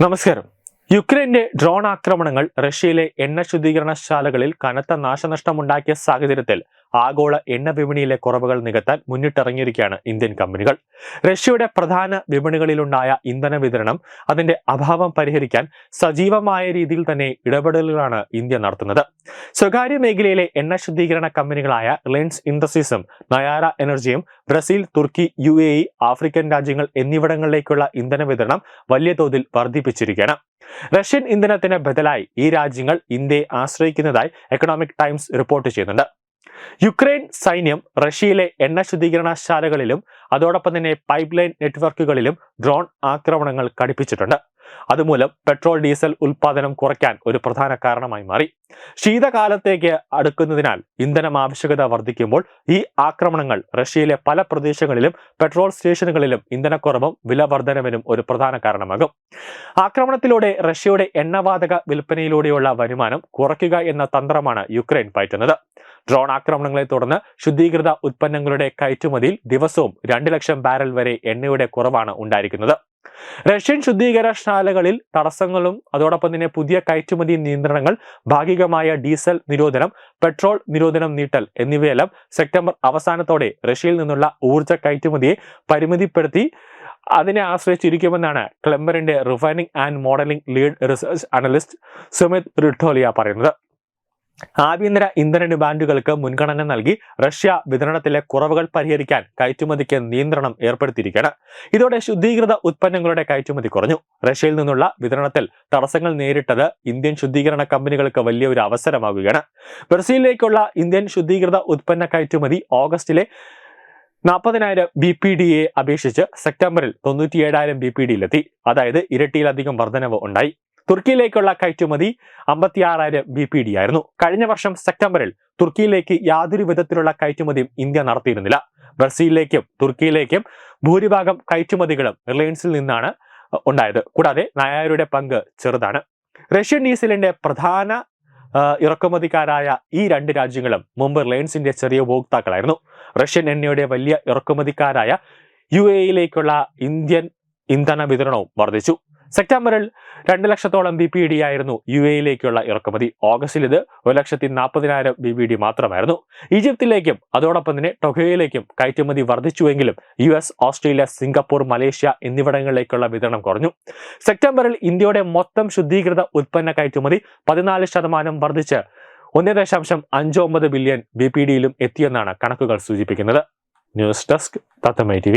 നമസ്കാരം. യുക്രൈന്റെ ഡ്രോൺ ആക്രമണങ്ങൾ റഷ്യയിലെ എണ്ണ ശുദ്ധീകരണശാലകളിൽ കനത്ത നാശനഷ്ടമുണ്ടാക്കിയ സാഹചര്യത്തിൽ ആഗോള എണ്ണ വിപണിയിലെ കുറവുകൾ നികത്താൻ മുന്നിട്ടിറങ്ങിയിരിക്കുകയാണ് ഇന്ത്യൻ കമ്പനികൾ. റഷ്യയുടെ പ്രധാന വിപണികളിലുണ്ടായ ഇന്ധന വിതരണം അതിന്റെ അഭാവം പരിഹരിക്കാൻ സജീവമായ രീതിയിൽ തന്നെ ഇടപെടലുകളാണ് ഇന്ത്യ നടത്തുന്നത്. സ്വകാര്യ മേഖലയിലെ എണ്ണ ശുദ്ധീകരണ കമ്പനികളായ റിലയൻസ് ഇൻഡസ്ട്രീസും നയാര എനർജിയും ബ്രസീൽ തുർക്കി യു ആഫ്രിക്കൻ രാജ്യങ്ങൾ എന്നിവിടങ്ങളിലേക്കുള്ള ഇന്ധന വിതരണം വലിയ തോതിൽ വർദ്ധിപ്പിച്ചിരിക്കുകയാണ്. റഷ്യൻ ഇന്ധനത്തിന് ബദലായി ഈ രാജ്യങ്ങൾ ഇന്ത്യയെ ആശ്രയിക്കുന്നതായി എക്കണോമിക് ടൈംസ് റിപ്പോർട്ട് ചെയ്യുന്നുണ്ട്. യുക്രൈൻ സൈന്യം റഷ്യയിലെ എണ്ണ ശുദ്ധീകരണശാലകളിലും അതോടൊപ്പം തന്നെ പൈപ്പ് ലൈൻ നെറ്റ്വർക്കുകളിലും ഡ്രോൺ ആക്രമണങ്ങൾ കടുപ്പിച്ചിട്ടുണ്ട് അതുമൂലം പെട്രോൾ ഡീസൽ ഉൽപാദനം കുറയ്ക്കാൻ ഒരു പ്രധാന കാരണമായി മാറി. ശീതകാലത്തേക്ക് അടുക്കുന്നതിനാൽ ഇന്ധനം ആവശ്യകത വർദ്ധിക്കുമ്പോൾ ഈ ആക്രമണങ്ങൾ റഷ്യയിലെ പല പ്രദേശങ്ങളിലും പെട്രോൾ സ്റ്റേഷനുകളിലും ഇന്ധനക്കുറവും വില വർധനവിനും ഒരു പ്രധാന കാരണമാകും. ആക്രമണത്തിലൂടെ റഷ്യയുടെ എണ്ണവാതക വിൽപ്പനയിലൂടെയുള്ള വരുമാനം കുറയ്ക്കുക എന്ന തന്ത്രമാണ് യുക്രൈൻ പയറ്റുന്നത്. ഡ്രോൺ ആക്രമണങ്ങളെ തുടർന്ന് ശുദ്ധീകൃത ഉൽപ്പന്നങ്ങളുടെ കയറ്റുമതിയിൽ ദിവസവും രണ്ട് ലക്ഷം ബാരൽ വരെ എണ്ണയുടെ കുറവാണ് ഉണ്ടായിരിക്കുന്നത്. റഷ്യൻ ശുദ്ധീകരണശാലകളിൽ തടസ്സങ്ങളും അതോടൊപ്പം തന്നെ പുതിയ കയറ്റുമതി നിയന്ത്രണങ്ങൾ ഭാഗികമായ ഡീസൽ നിരോധനം പെട്രോൾ നിരോധനം നീട്ടൽ എന്നിവയെല്ലാം സെപ്റ്റംബർ അവസാനത്തോടെ റഷ്യയിൽ നിന്നുള്ള ഊർജ കയറ്റുമതിയെ പരിമിതിപ്പെടുത്തി അതിനെ ആശ്രയിച്ചിരിക്കുമെന്നാണ് ക്ലെമ്പറിന്റെ refining and modelling lead research analyst Sumit Ritolia പറയുന്നത്. ആഭ്യന്തര ഇന്ധന ഡിമാൻഡുകൾക്ക് മുൻഗണന നൽകി റഷ്യ വിതരണത്തിലെ കുറവുകൾ പരിഹരിക്കാൻ കയറ്റുമതിക്ക് നിയന്ത്രണം ഏർപ്പെടുത്തിയിരിക്കുകയാണ്. ഇതോടെ ശുദ്ധീകൃത ഉത്പന്നങ്ങളുടെ കയറ്റുമതി കുറഞ്ഞു. റഷ്യയിൽ നിന്നുള്ള വിതരണത്തിൽ തടസ്സങ്ങൾ നേരിട്ടത് ഇന്ത്യൻ ശുദ്ധീകരണ കമ്പനികൾക്ക് വലിയ ഒരു അവസരമാകുകയാണ്. ബ്രസീലിലേക്കുള്ള ഇന്ത്യൻ ശുദ്ധീകൃത ഉത്പന്ന കയറ്റുമതി ഓഗസ്റ്റിലെ നാൽപ്പതിനായിരം ബി പി ഡി എ അപേക്ഷിച്ച് സെപ്റ്റംബറിൽ തൊണ്ണൂറ്റിയേഴായിരം ബി പി ഡിയിലെത്തി അതായത് ഇരട്ടിയിലധികം വർധനവ് ഉണ്ടായി. തുർക്കിയിലേക്കുള്ള കയറ്റുമതി അമ്പത്തിയാറായിരം ബി പി ഡി ആയിരുന്നു. കഴിഞ്ഞ വർഷം സെപ്റ്റംബറിൽ തുർക്കിയിലേക്ക് യാതൊരു വിധത്തിലുള്ള കയറ്റുമതിയും ഇന്ത്യ നടത്തിയിരുന്നില്ല. ബ്രസീലിലേക്കും തുർക്കിയിലേക്കും ഭൂരിഭാഗം കയറ്റുമതികളും റിലയൻസിൽ നിന്നാണ് ഉണ്ടായത്. കൂടാതെ നായരുടെ പങ്ക് ചെറുതാണ്. റഷ്യൻ ഡീസലിന്റെ പ്രധാന ഇറക്കുമതിക്കാരായ ഈ രണ്ട് രാജ്യങ്ങളും മുമ്പ് റിലയൻസിന്റെ ചെറിയ ഉപഭോക്താക്കളായിരുന്നു. റഷ്യൻ എണ്ണയുടെ വലിയ ഇറക്കുമതിക്കാരായ യു എയിലേക്കുള്ള ഇന്ത്യൻ ഇന്ധന വിതരണവും വർദ്ധിച്ചു. സെപ്റ്റംബറിൽ രണ്ട് ലക്ഷത്തോളം ബി പി ഡി ആയിരുന്നു യു എയിലേക്കുള്ള ഇറക്കുമതി. ഓഗസ്റ്റിൽ ഇത് ഒരു ലക്ഷത്തി നാൽപ്പതിനായിരം ബി പി ഡി മാത്രമായിരുന്നു. ഈജിപ്തിലേക്കും അതോടൊപ്പം തന്നെ ടൊഗയിലേക്കും കയറ്റുമതി വർദ്ധിച്ചുവെങ്കിലും U S Australia Singapore Malaysia എന്നിവിടങ്ങളിലേക്കുള്ള വിതരണം കുറഞ്ഞു. സെപ്റ്റംബറിൽ ഇന്ത്യയുടെ മൊത്തം ശുദ്ധീകൃത ഉൽപ്പന്ന കയറ്റുമതി പതിനാല് ശതമാനം വർദ്ധിച്ച് ഒന്ന് ദശാംശം അഞ്ച് ഒമ്പത് ബില്യൺ ബി പി ഡിയിലും എത്തിയെന്നാണ് കണക്കുകൾ സൂചിപ്പിക്കുന്നത്. ന്യൂസ് ഡെസ്ക് തത്തമ്മ ടി